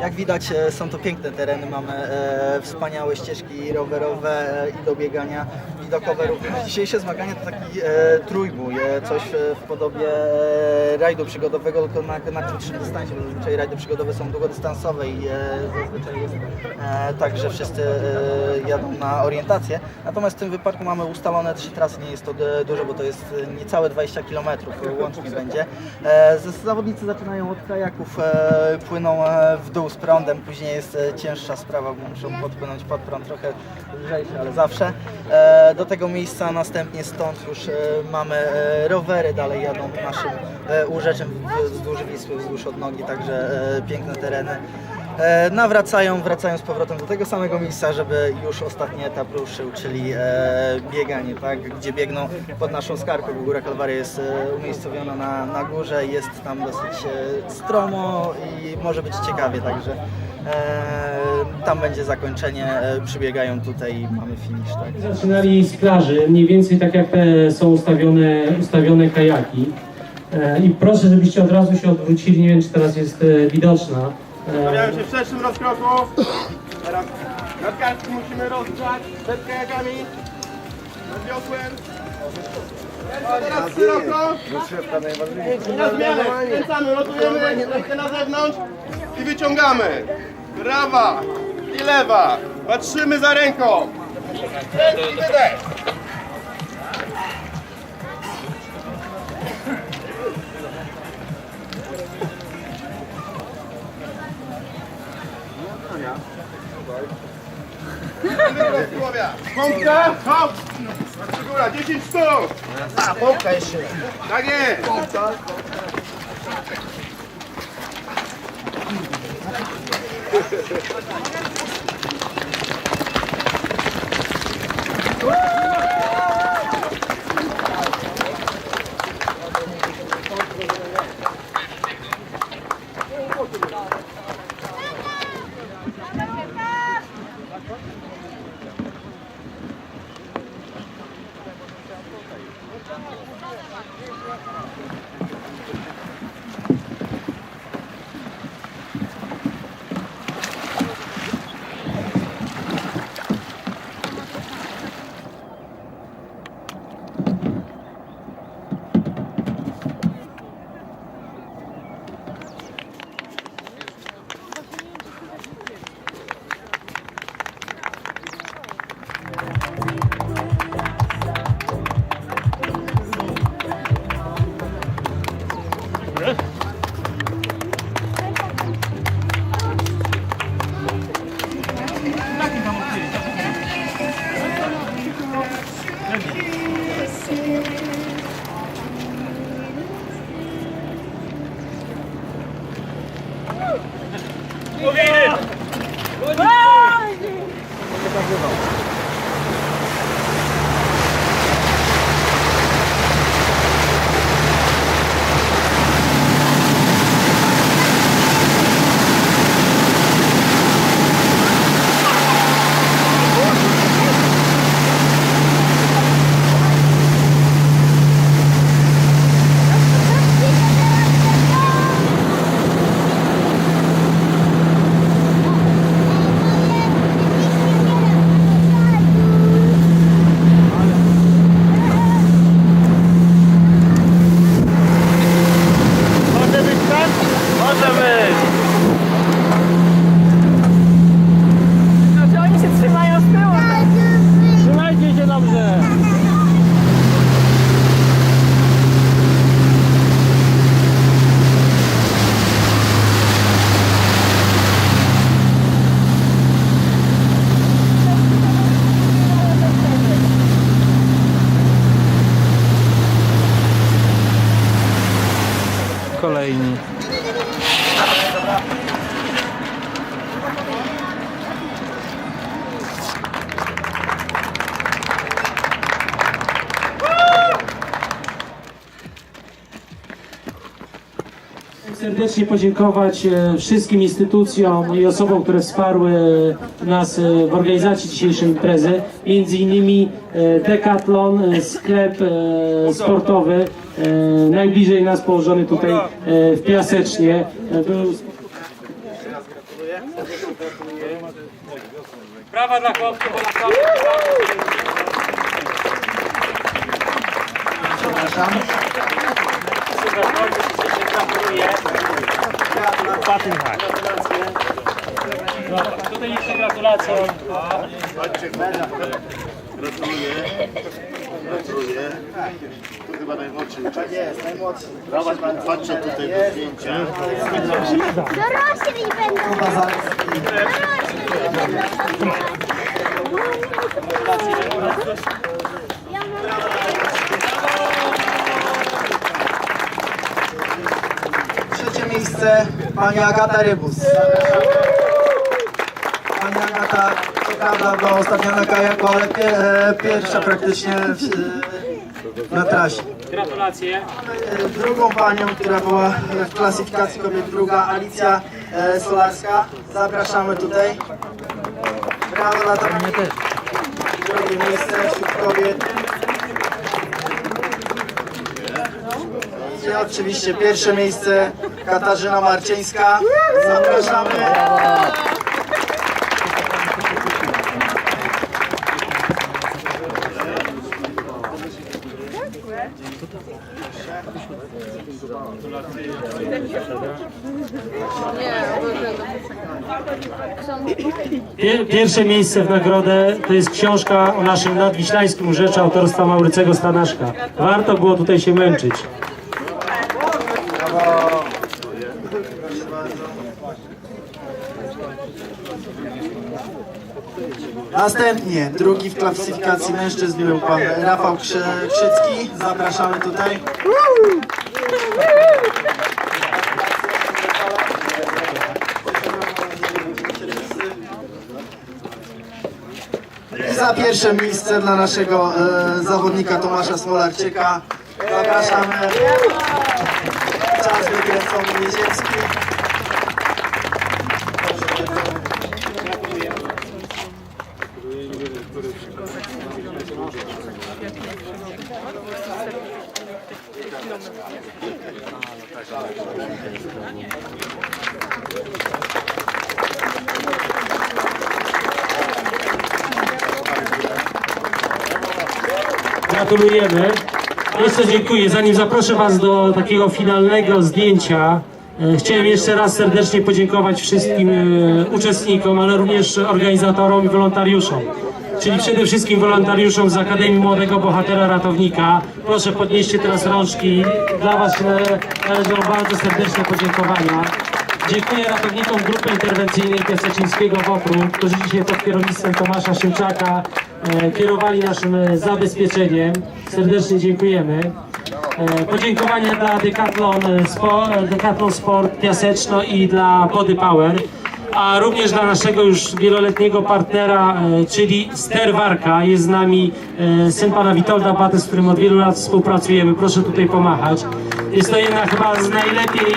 Jak widać e, są to piękne tereny, mamy e, wspaniałe ścieżki rowerowe e, i do biegania, widokowe również. Dzisiejsze zmagania to taki e, trójbój, e, coś e, w podobie e, rajdu przygodowego, tylko na, na krótszym dystansie, bo zazwyczaj rajdy przygodowe są długodystansowe i e, zazwyczaj jest e, tak, że wszyscy e, jadą na orientację. Natomiast w tym wypadku mamy ustalone trzy trasy, nie jest to e, dużo, bo to jest niecałe 20 km łącznie będzie. E, zawodnicy zaczynają od kajaków, e, płyną w dół z prądem, później jest e, cięższa sprawa, bo muszą podpłynąć pod prąd, trochę lżejszy, ale zawsze. E, do tego miejsca następnie stąd już e, mamy rowery, dalej jadą naszym urzeczem wzdłuż Wisły, wzdłuż odnogi, także piękne tereny. E, nawracają, wracają z powrotem do tego samego miejsca, żeby już ostatni etap ruszył, czyli e, bieganie, tak, gdzie biegną pod naszą skarpą, bo Góra Kalwaria jest e, umiejscowiona na, na górze, jest tam dosyć e, stromo i może być ciekawie, także e, tam będzie zakończenie, e, przybiegają tutaj i mamy finish, tak. Zaczynali z plaży, mniej więcej tak jak te są ustawione, ustawione kajaki. E, I proszę, żebyście od razu się odwrócili, nie wiem czy teraz jest e, widoczna. Stawiamy się w szerszym rozkroku. Teraz nadgarstki musimy rozgrzać przed kajakami. Nad wiosłem. Teraz szeroko. Na zmianę. Kręcamy, lotujemy rękę na zewnątrz i wyciągamy. Prawa i lewa. Patrzymy za ręką. Kręć wydech. Wykres głowia. Pompka, hop. Góra, 10 sztuk. A, pompka jeszcze. Tak jest. Serdecznie podziękować e, wszystkim instytucjom i osobom, które wsparły e, nas e, w organizacji dzisiejszej imprezy. Między innymi Decathlon, sklep sportowy, najbliżej nas położony tutaj w Piasecznie. Był. Brawa dla chłopców, bo naprawdę Przepraszam. Bardzo serdecznie gratuluję. Gratuluję. Gratuluję. To chyba najmłodszy uczestnik. Jest, najmłodszy. Zobacz pan, patrzę tutaj do zdjęcia. Dorośli będą. Kuba Zalewski. Miejsce pani Agata Rybus. Pani Agata, co prawda była ostatnia na kajaku, ale pie, e, pierwsza praktycznie w, na trasie. Gratulacje. E, Drugą panią, która była w klasyfikacji kobiet, druga Alicja e, Solarska. Zapraszamy tutaj. Brawo dla to. Drugie miejsce wśród kobiet. I oczywiście pierwsze miejsce Katarzyna Marcieńska. Zapraszamy. Pier- Pierwsze miejsce w nagrodę to jest książka o naszym nadwiślańskim urzeczu autorstwa Maurycego Stanaszka. Warto było tutaj się męczyć. Następnie drugi w klasyfikacji mężczyzn był pan Rafał Krzy- Krzycki. Zapraszamy tutaj. I za pierwsze miejsce dla naszego e, zawodnika Tomasza Smolarczyka. Zapraszamy. Czas wykręcony Nieziemski. Gratulujemy. Jeszcze dziękuję. Zanim zaproszę Was do takiego finalnego zdjęcia, e, chciałem jeszcze raz serdecznie podziękować wszystkim e, uczestnikom, ale również organizatorom i wolontariuszom. Czyli przede wszystkim wolontariuszom z Akademii Młodego Bohatera Ratownika. Proszę podnieście teraz rączki. Dla Was nale- należą bardzo serdeczne podziękowania. Dziękuję ratownikom Grupy Interwencyjnej Piaseczyńskiego WOPR-u, którzy dzisiaj pod kierownictwem Tomasza Szymczaka e, kierowali naszym e, zabezpieczeniem. Serdecznie dziękujemy. E, podziękowania dla Decathlon, e, Spo, e, Decathlon Sport Piaseczno i dla Body Power, a również dla naszego już wieloletniego partnera, e, czyli Sterwarka. Jest z nami e, syn pana Witolda Baty, z którym od wielu lat współpracujemy. Proszę tutaj pomachać. Jest to jedna chyba z najlepiej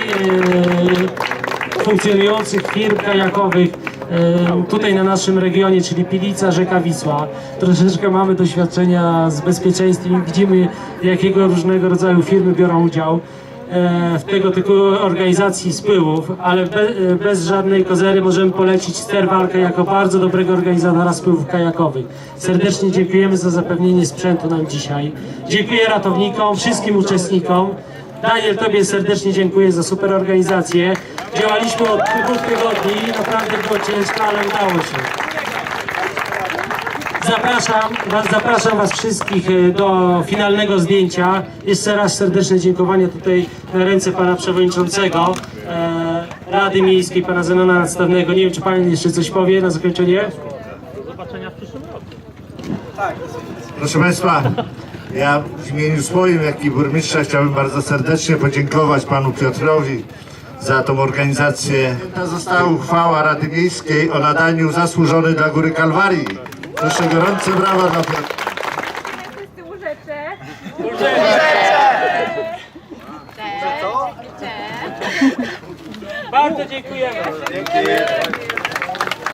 e, funkcjonujących firm kajakowych tutaj na naszym regionie, czyli Pilica, rzeka Wisła. Troszeczkę mamy doświadczenia z bezpieczeństwem i widzimy, jakiego różnego rodzaju firmy biorą udział w tego typu organizacji spływów, ale e, bez żadnej kozery możemy polecić Sterwalkę jako bardzo dobrego organizatora spływów kajakowych. Serdecznie dziękujemy za zapewnienie sprzętu nam dzisiaj. Dziękuję ratownikom, wszystkim uczestnikom. Daniel, Tobie serdecznie dziękuję za super organizację. Działaliśmy od dwóch tygodni, naprawdę było ciężko, ale udało się. Zapraszam was, zapraszam was wszystkich e, do finalnego zdjęcia. Jeszcze raz serdeczne dziękowanie tutaj na ręce pana przewodniczącego e, Rady Miejskiej, pana Zenona Nadstawnego. Nie wiem, czy pan jeszcze coś powie na zakończenie? Proszę Państwa, ja w imieniu swoim, jak i burmistrza chciałbym bardzo serdecznie podziękować panu Piotrowi za tą organizację. Ta została uchwała Rady Miejskiej o nadaniu zasłużony dla Góry Kalwarii. Proszę gorące brawa dla Piotra. wszyscy łóżecze. Bardzo dziękujemy.